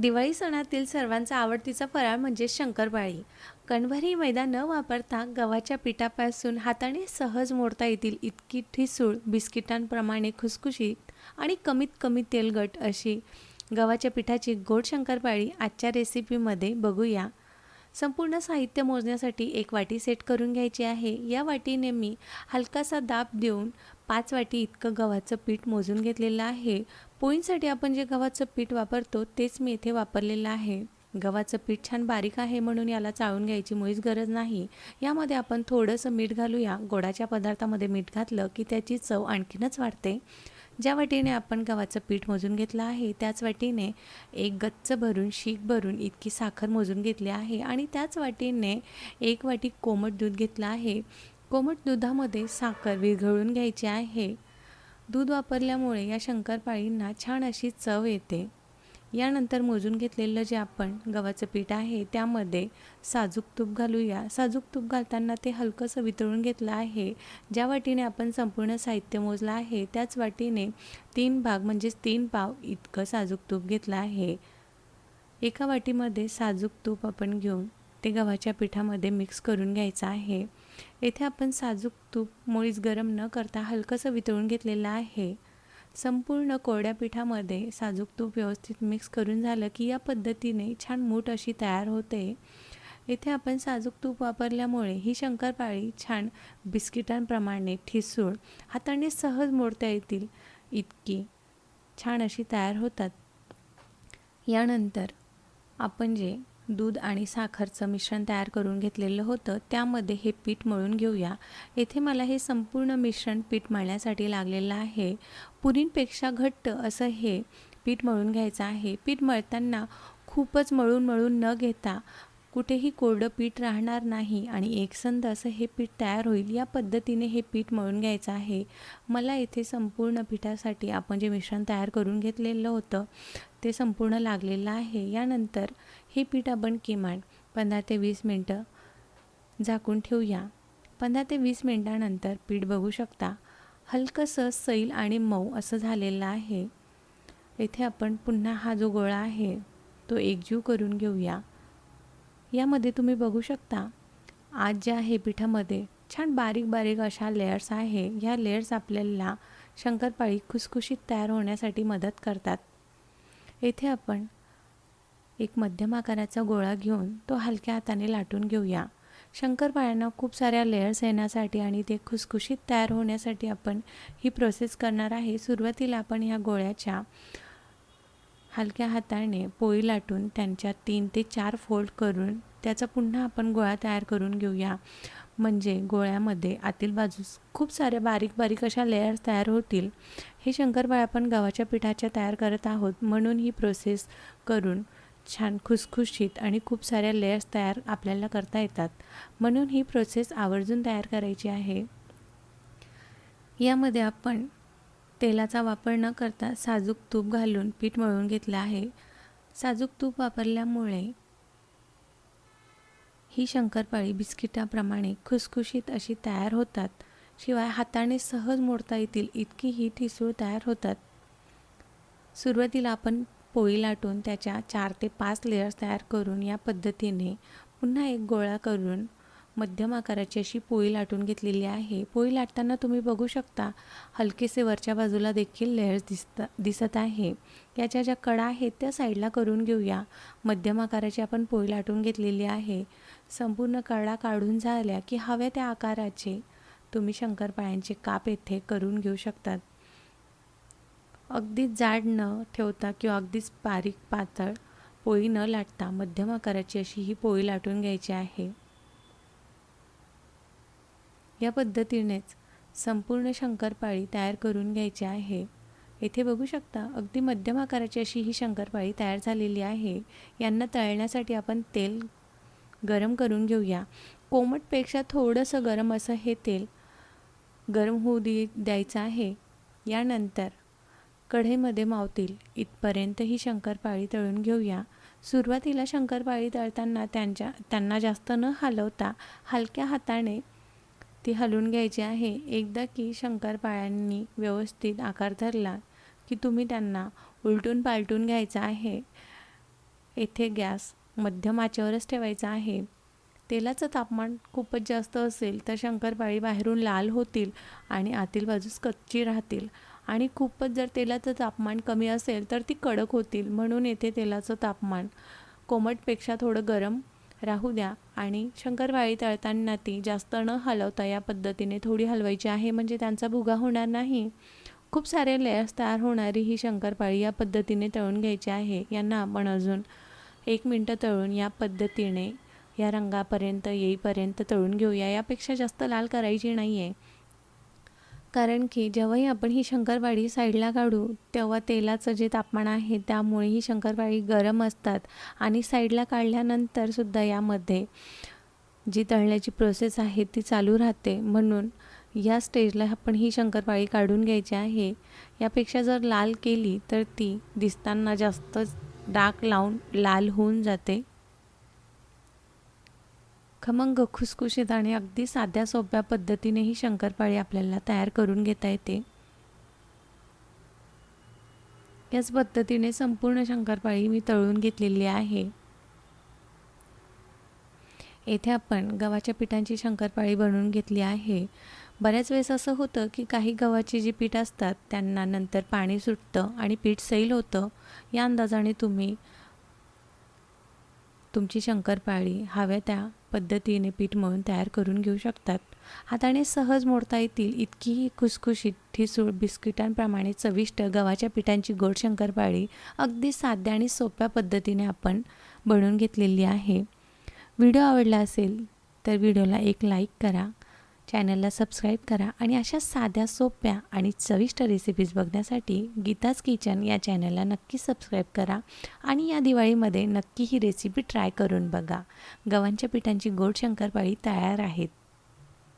दिवाळी सणातील सर्वांचा आवडतीचा फराळ म्हणजे शंकरपाळी. कणभरी मैदा न वापरता गव्हाच्या पिठापासून हाताने सहज मोडता येतील इतकी ठिसूळ बिस्किटांप्रमाणे खुसखुशीत आणि कमीत कमी तेलगट अशी. गव्हाच्या पिठाची गोड शंकरपाळी आजच्या रेसिपीमध्ये बघूया. संपूर्ण साहित्य मोजण्यासाठी एक वाटी सेट करून घ्यायची आहे. या वाटीने मी हलकासा दाब देऊन पाच वाटी इतकं गव्हाचं पीठ मोजून घेतलेलं आहे. पोळींसाठी आपण जे गव्हाचं पीठ वापरतो तेच मी इथे वापरलेलं आहे. गव्हाचं पीठ छान बारीक आहे म्हणून याला चाळून घ्यायची मुळीच गरज नाही. यामध्ये आपण थोडंसं मीठ घालूया. गोडाच्या पदार्थामध्ये मीठ घातलं की त्याची चव आणखीनच वाढते. ज्या वाटीने आपण गव्हाचं पीठ मोजून घेतलं आहे त्याच वाटीने एक गच्च भरून शीक भरून इतकी साखर मोजून घेतली आहे आणि त्याच वाटीने एक वाटी कोमट दूध घेतलं आहे. कोमट दुधामध्ये साखर विरघळून घ्यायची आहे. दूध वापरल्यामुळे या शंकरपाळींना छान अशी चव येते. यानंतर मोजून घेतलेलं जे आपण गव्हाचं पीठ आहे त्यामध्ये साजूक तूप घालूया. साजूक तूप घालताना ते हलकंसं वितळून घेतलं आहे. ज्या वाटीने आपण संपूर्ण साहित्य मोजलं आहे त्याच वाटीने तीन भाग म्हणजेच तीन पाव इतकं साजूक तूप घेतलं आहे. एका वाटीमध्ये साजूक तूप आपण घेऊन ते गव्हाच्या पिठामध्ये मिक्स करून घ्यायचं आहे. येथे आपण साजूक तूप मुळीच गरम न करता हलकंसं वितळून घेतलेलं आहे. संपूर्ण कोरड्या पिठामध्ये साजूक तूप व्यवस्थित मिक्स करून झालं की या पद्धतीने छान मूठ अशी तयार होते. इथे आपण साजूक तूप वापरल्यामुळे ही शंकरपाळी छान बिस्किटांप्रमाणे ठिसूळ हाताने सहज मोडता येतील इतकी छान अशी तयार होतात. यानंतर आपण जे दूध आणि साखरचं मिश्रण तयार करून घेतलेलं होतं. त्यामध्ये हे पीठ मळून घेऊया. येथे मला हे संपूर्ण मिश्रण पीठ मळण्यासाठी लागलेलं आहे. पुरींपेक्षा घट्ट असं हे पीठ मळून घ्यायचं आहे. पीठ मळताना खूपच मळून मळून न घेता कुठेही कोरडं पीठ राहणार नाही आणि एकसंध असं हे पीठ तयार होईल या पद्धतीने हे पीठ मळून घ्यायचं आहे. मला इथे संपूर्ण पिठासाठी आपण जे मिश्रण तयार करून घेतलेलं होतं ते संपूर्ण लागलेलं आहे. यानंतर हे पीठ आपण किमान पंधरा ते वीस मिनटं झाकून ठेवूया. पंधरा ते वीस मिनटानंतर पीठ बघू शकता. हलकंसं सैल आणि मऊ असं झालेलं आहे. इथे आपण पुन्हा हा जो गोळा आहे तो एकजीव करून घेऊया. यामध्ये तुम्ही बघू शकता आज ज्या आहे पिठामध्ये छान बारीक बारीक अशा लेयर्स आहे ह्या लेयर्स आपल्याला शंकरपाळी खुसखुशीत तयार होण्यासाठी मदत करतात. येथे आपण एक मध्यम आकाराचा गोळा घेऊन तो हलक्या हाताने लाटून घेऊया. शंकरपाळ्यांना खूप साऱ्या लेयर्स येण्यासाठी आणि ते खुसखुशीत तयार होण्यासाठी आपण ही प्रोसेस करणार आहे. सुरुवातीला आपण ह्या गोळ्याच्या हलक्या हाताने पोळी लाटून त्यांच्या तीन ते चार फोल्ड करून त्याचा पुन्हा आपण गोळा तयार करून घेऊया. म्हणजे गोळ्यामध्ये आतील बाजूस खूप साऱ्या बारीक बारीक अशा लेयर्स तयार होतील. हे शंकरपाळ्या आपण गव्हाच्या पिठाच्या तयार करत आहोत म्हणून ही प्रोसेस करून छान खुसखुशीत आणि खूप साऱ्या लेयर्स तयार आपल्याला करता येतात. म्हणून ही प्रोसेस आवर्जून तयार करायची आहे. यामध्ये आपण तेलाचा वापर न करता साजूक तूप घालून पीठ मळून घेतलं आहे. साजूक तूप वापरल्यामुळे ही शंकरपाळी बिस्किटाप्रमाणे खुसखुशीत अशी तयार होतात. शिवाय हाताने सहज मोडता येतील इतकी ही ठिसूळ तयार होतात. सुरुवातीला आपण पोळी लाटून त्याच्या चार ते पाच लेयर्स तयार करून या पद्धतीने पुन्हा एक गोळा करून मध्यम आकाराची अशी पोळी लाटून घेतलेली आहे. पोळी लाटताना तुम्ही बघू शकता हलकेसे वरच्या बाजूला देखील लेअर्स दिसत दिसत आहे. याच्या ज्या कडा आहेत त्या साईडला करून घेऊया. मध्यम आकाराची आपण पोळी लाटून घेतलेली आहे. संपूर्ण कडा काढून झाल्या की हव्या त्या आकाराचे तुम्ही शंकरपाळ्यांचे काप येथे करून घेऊ शकतात. अगदीच जाड न ठेवता किंवा अगदीच बारीक पातळ पोळी न लाटता मध्यम आकाराची अशी ही पोळी लाटून घ्यायची आहे. या पद्धतीनेच संपूर्ण शंकरपाळी तयार करून घ्यायची आहे. येथे बघू शकता अगदी मध्यम आकाराची अशी ही शंकरपाळी तयार झालेली आहे. यांना तळण्यासाठी आपण तेल गरम करून घेऊया. कोमटपेक्षा थोडंसं गरम असं हे तेल गरम होऊ दे द्यायचं आहे. यानंतर कढईमध्ये मावतील. इथपर्यंत ही शंकरपाळी तळून घेऊया. सुरुवातीला शंकरपाळी तळताना त्यांच्या त्यांना जास्त न हलवता हलक्या हाताने ती हलवून घ्यायची आहे. एकदा की शंकरपाळ्यांनी व्यवस्थित आकार धरला की तुम्ही त्यांना उलटून पालटून घ्यायचा आहे. येथे गॅस मध्यम आचेवरच ठेवायचा आहे. तेलाचं तापमान खूपच जास्त असेल तर शंकरपाळी बाहेरून लाल होतील आणि आतील बाजूस कच्ची राहतील. आणि खूपच जर तेलाचं तापमान कमी असेल तर ती कडक होतील म्हणून येथे तेलाचं तापमान कोमटपेक्षा थोडं गरम राहू द्या. आणि शंकरपाळी तळताना ती जास्त न हलवता या पद्धतीने थोडी हलवायची आहे. म्हणजे त्यांचा भुगा होणार नाही. खूप सारे लेयर्स तयार होणारी ही शंकरपाळी या पद्धतीने तळून घ्यायची आहे. यांना आपण अजून एक मिनटं तळून या पद्धतीने या रंगापर्यंत येईपर्यंत तळून घेऊया. यापेक्षा जास्त लाल करायची नाही आहे कारण की जेव्हाही आपण ही शंकरपाळी साईडला काढू तेव्हा तेलाचं जे तापमान आहे त्यामुळे ही शंकरपाळी गरम असतात आणि साईडला काढल्यानंतरसुद्धा यामध्ये जी तळण्याची प्रोसेस आहे ती चालू राहते. म्हणून या स्टेजला आपण ही शंकरपाळी काढून घ्यायची आहे. यापेक्षा जर लाल केली तर ती दिसताना जास्त डाग लावून लाल होऊन जाते. खमंग खुसखुशीत आणि अगदी साध्या सोप्या पद्धतीने ही शंकरपाळी आपल्याला तयार करून घेता येते. याच पद्धतीने संपूर्ण शंकरपाळी मी तळून घेतलेली आहे. येथे आपण गव्हाच्या पिठांची शंकरपाळी बनवून घेतली आहे. बऱ्याच वेळेस असं होतं की काही गव्हाची जी पीठ असतात त्यांना नंतर पाणी सुटतं आणि पीठ सैल होतं. या अंदाजाने तुम्ही तुमची शंकरपाळी हव्या त्या पद्धतीने पीठ मळून तयार करून घेऊ शकतात. हाताने सहज मोडता येतील इतकीही खुसखुशीत ठिसूळ बिस्किटांप्रमाणे चविष्ट गव्हाच्या पिठांची गोड शंकरपाळी अगदी साध्या आणि सोप्या पद्धतीने आपण बनवून घेतलेली आहे. व्हिडिओ आवडला असेल तर व्हिडिओला एक लाईक करा. चॅनलला सबस्क्राईब करा आणि अशा साध्या सोप्या आणि चविष्ट रेसिपीज बघण्यासाठी गीताज किचन या चॅनलला नक्की सबस्क्राईब करा आणि या दिवाळीमध्ये नक्की ही रेसिपी ट्राय करून बघा. गव्हांच्या पिठांची गोड शंकरपाळी तयार आहेत.